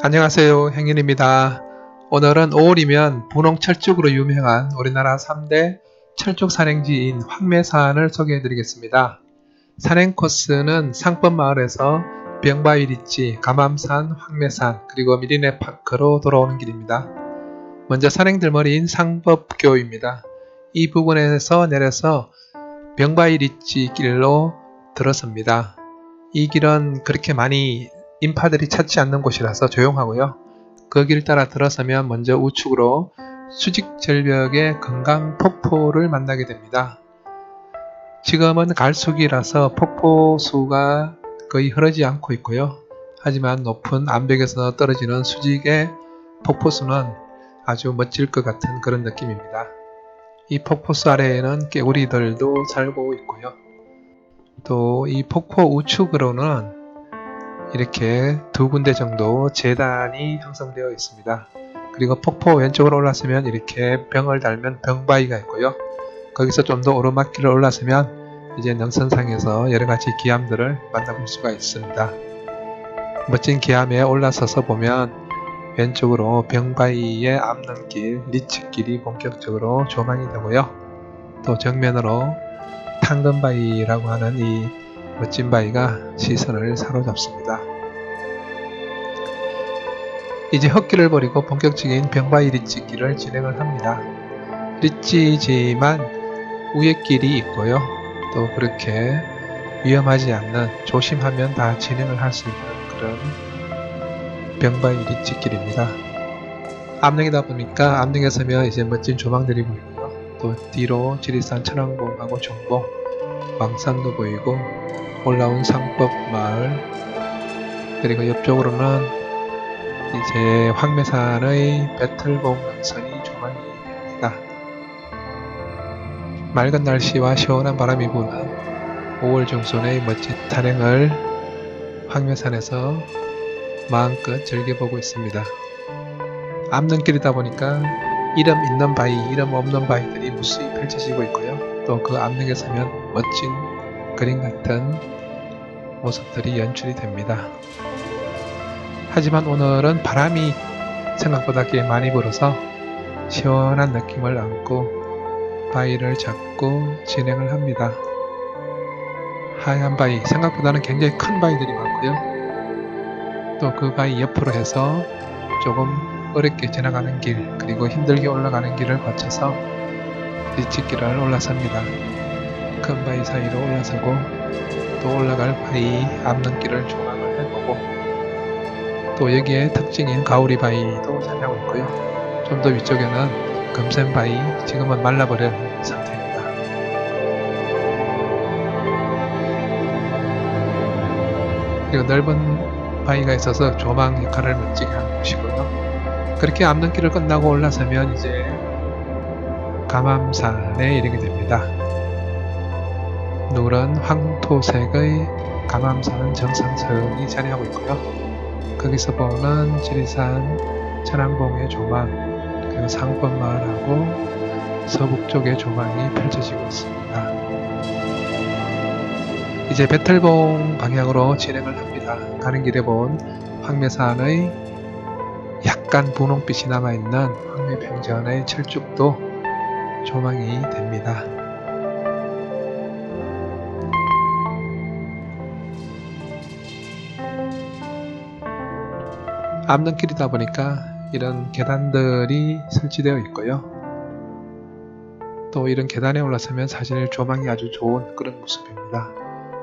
안녕하세요. 행인입니다. 오늘은 5월이면 분홍 철쭉으로 유명한 우리나라 3대 철쭉 산행지인 황매산을 소개해 드리겠습니다. 산행 코스는 상법마을에서 병바위리지, 감암산, 황매산, 그리고 미리네 파크로 돌아오는 길입니다. 먼저 산행 들머리인 상법교입니다. 이 부분에서 내려서 병바위리지 길로 들어섭니다. 이 길은 그렇게 많이 인파들이 찾지 않는 곳이라서 조용하고요. 그길 따라 들어서면 먼저 우측으로 수직절벽의 건강 폭포를 만나게 됩니다. 지금은 갈수기라서 폭포수가 거의 흐르지 않고 있고요. 하지만 높은 암벽에서 떨어지는 수직의 폭포수는 아주 멋질 것 같은 그런 느낌입니다. 이 폭포수 아래에는 개구리들도 살고 있고요. 또 이 폭포 우측으로는 이렇게 두 군데 정도 재단이 형성되어 있습니다. 그리고 폭포 왼쪽으로 올라서면 이렇게 병을 달면 병바위가 있고요. 거기서 좀 더 오르막길을 올라서면 이제 능선상에서 여러 가지 기암들을 만나볼 수가 있습니다. 멋진 기암에 올라서서 보면 왼쪽으로 병바위의 앞넘길 리치길이 본격적으로 조망이 되고요. 또 정면으로 탕금바위라고 하는 이 멋진 바위가 시선을 사로잡습니다. 이제 헛길을 버리고 본격적인 병바위 리치길을 진행을 합니다. 리치지만 위에 길이 있고요. 또 그렇게 위험하지 않는 조심하면 다 진행을 할 수 있는 그런 병바위 리치길입니다. 암릉이다 보니까 암릉에 서면 이제 멋진 조망들이 보이고요. 또 뒤로 지리산 천왕봉하고 종봉, 왕산도 보이고 올라온 상법 마을 그리고 옆쪽으로는 이제 황매산의 배틀봉 능선이 조망이 됩니다. 맑은 날씨와 시원한 바람이 부는 5월 중순의 멋진 탄행을 황매산에서 마음껏 즐겨보고 있습니다. 앞눈길이다 보니까 이름 있는 바위, 이름 없는 바위들이 무수히 펼쳐지고 있고요. 또그 앞눈에 서면 멋진 그림 같은 모습들이 연출이 됩니다. 하지만 오늘은 바람이 생각보다 꽤 많이 불어서 시원한 느낌을 안고 바위를 잡고 진행을 합니다. 하얀 바위, 생각보다는 굉장히 큰 바위들이 많고요. 또 그 바위 옆으로 해서 조금 어렵게 지나가는 길, 그리고 힘들게 올라가는 길을 거쳐서 리치길을 올라섭니다. 큰 바위 사이로 올라서고 또 올라갈 바위 앞넘길을 조망을 해보고 또 여기에 특징인 가오리 바위도 자리하고 있고요. 좀 더 위쪽에는 금샘 바위, 지금은 말라버린 상태입니다. 그리고 넓은 바위가 있어서 조망 역할을 멋지게 하는 곳이고요. 그렇게 앞넘길을 끝나고 올라서면 이제 감암산에 이르게 됩니다. 노란 황토색의 감암산 정상석이 자리하고 있고요. 거기서 보는 지리산 천왕봉의 조망, 그리고 상권마을하고 서북쪽의 조망이 펼쳐지고 있습니다. 이제 배틀봉 방향으로 진행을 합니다. 가는 길에 본 황매산의 약간 분홍빛이 남아있는 황매평전의 철쭉도 조망이 됩니다. 앞눈길이다 보니까 이런 계단들이 설치되어 있고요. 또 이런 계단에 올라서면 사실 조망이 아주 좋은 그런 모습입니다.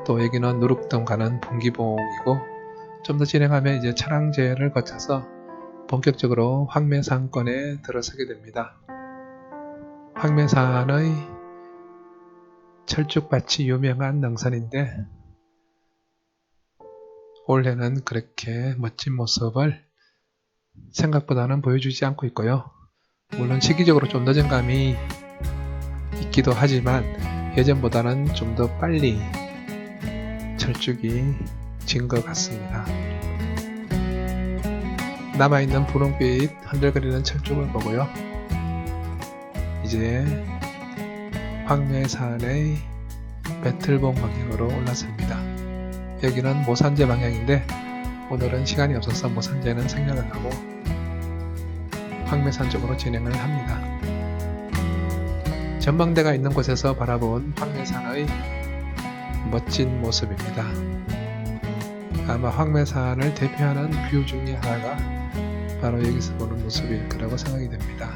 또 여기는 누룩동 가는 분기봉이고 좀 더 진행하면 이제 천왕제를 거쳐서 본격적으로 황매산권에 들어서게 됩니다. 황매산의 철쭉밭이 유명한 능선인데 올해는 그렇게 멋진 모습을 생각보다는 보여주지 않고 있고요. 물론 시기적으로 좀 늦은 감이 있기도 하지만 예전보다는 좀 더 빨리 철쭉이 진 것 같습니다. 남아있는 분홍빛 흔들거리는 철쭉을 보고요. 이제 황매산의 배틀봉 방향으로 올랐습니다. 여기는 모산제 방향인데 오늘은 시간이 없어서 모산제는 생략을 하고 황매산 쪽으로 진행을 합니다. 전망대가 있는 곳에서 바라본 황매산의 멋진 모습입니다. 아마 황매산을 대표하는 뷰 중에 하나가 바로 여기서 보는 모습일 거라고 생각이 됩니다.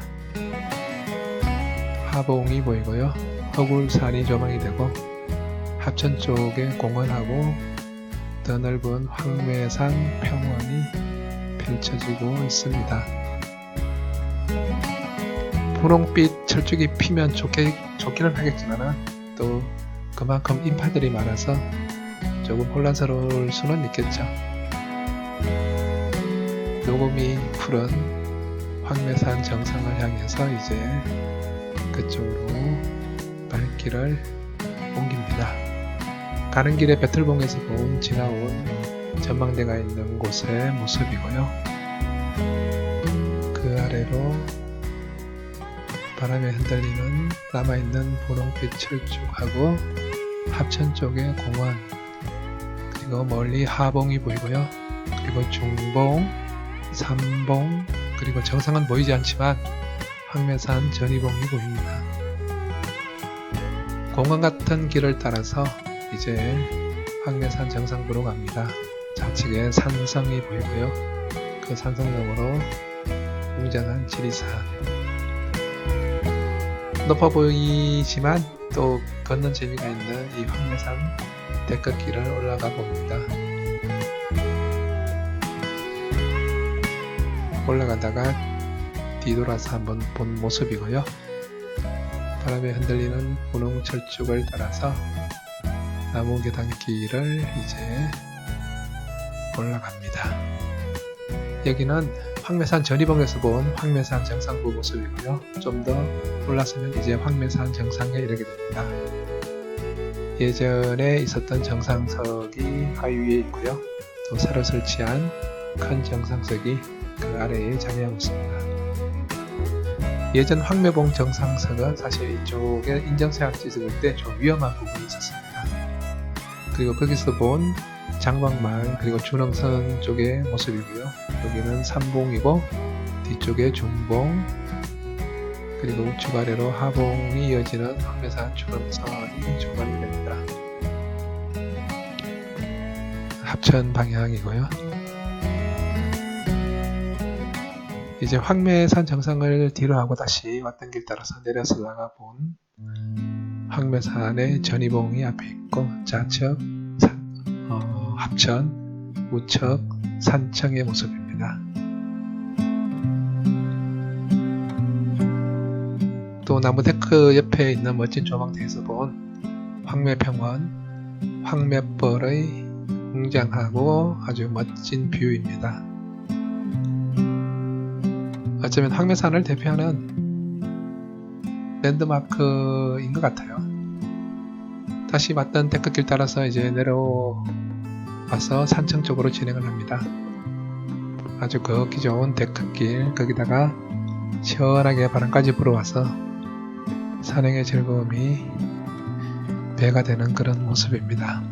하봉이 보이고요. 허굴산이 조망이 되고 합천 쪽에 공원하고 더 넓은 황매산 평원이 펼쳐지고 있습니다. 분홍빛 철쭉이 피면 좋게, 좋기는 하겠지만 또 그만큼 인파들이 많아서 조금 혼란스러울 수는 있겠죠. 녹음이 푸른 황매산 정상을 향해서 이제 그쪽으로 발길을. 가는 길에 배틀봉에서 본 지나온 전망대가 있는 곳의 모습이고요. 그 아래로 바람에 흔들리는 남아있는 분홍빛 철쭉하고 합천 쪽의 공원 그리고 멀리 하봉이 보이고요. 그리고 중봉, 삼봉 그리고 정상은 보이지 않지만 황매산 전이봉이 보입니다. 공원 같은 길을 따라서 이제 황매산 정상부로 갑니다. 좌측에 산성이 보이고요. 그 산성 너머로 웅장한 지리산. 높아 보이지만 또 걷는 재미가 있는 이 황매산 데크길을 올라가 봅니다. 올라가다가 뒤돌아서 한번 본 모습이고요. 바람에 흔들리는 분홍 철쭉을 따라서 나무 계단길을 이제 올라갑니다. 여기는 황매산 전이봉에서 본 황매산 정상 부 모습이고요. 좀 더 올라서면 이제 황매산 정상에 이르게 됩니다. 예전에 있었던 정상석이 바위 위에 있고요. 또 새로 설치한 큰 정상석이 그 아래에 자리하고 있습니다. 예전 황매봉 정상석은 사실 이쪽에 인정사항 찍을 때 좀 위험한 부분이 있었습니다. 그리고 거기서 본 장방말 그리고 준흥선 쪽의 모습이고요. 여기는 삼봉이고 뒤쪽에 중봉 그리고 우측 아래로 하봉이 이어지는 황매산 준흥선이 조망이 됩니다. 합천 방향이고요. 이제 황매산 정상을 뒤로 하고 다시 왔던 길 따라서 내려서 나가본 황매산의 전이봉이 앞에 있고 좌측 산, 어, 합천, 우측 산청의 모습입니다. 또 나무데크 옆에 있는 멋진 조망대에서 본 황매평원, 황매벌의 웅장하고 아주 멋진 뷰입니다. 어쩌면 황매산을 대표하는 랜드마크인 것 같아요. 다시 왔던 데크길 따라서 이제 내려와서 산청 쪽으로 진행을 합니다. 아주 걷기 좋은 데크길 거기다가 시원하게 바람까지 불어와서 산행의 즐거움이 배가 되는 그런 모습입니다.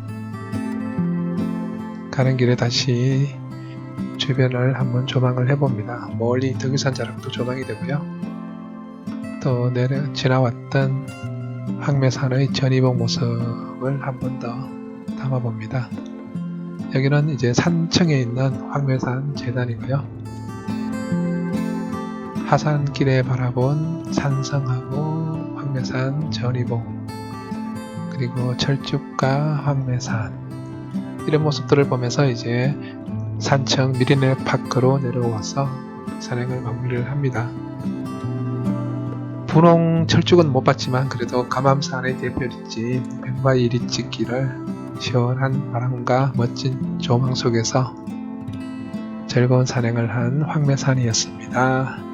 가는 길에 다시 주변을 한번 조망을 해봅니다. 멀리 덕유산 자락도 조망이 되고요. 또 내려 지나왔던 황매산의 전이봉 모습을 한 번 더 담아봅니다. 여기는 이제 산청에 있는 황매산 재단이고요. 하산길에 바라본 산성하고 황매산 전이봉 그리고 철쭉과 황매산 이런 모습들을 보면서 이제 산청 미리네 파크로 내려와서 산행을 마무리를 합니다. 분홍 철쭉은 못 봤지만 그래도 감암산의 대표짓진 뱀바위 리치길을 시원한 바람과 멋진 조망 속에서 즐거운 산행을 한 황매산이었습니다.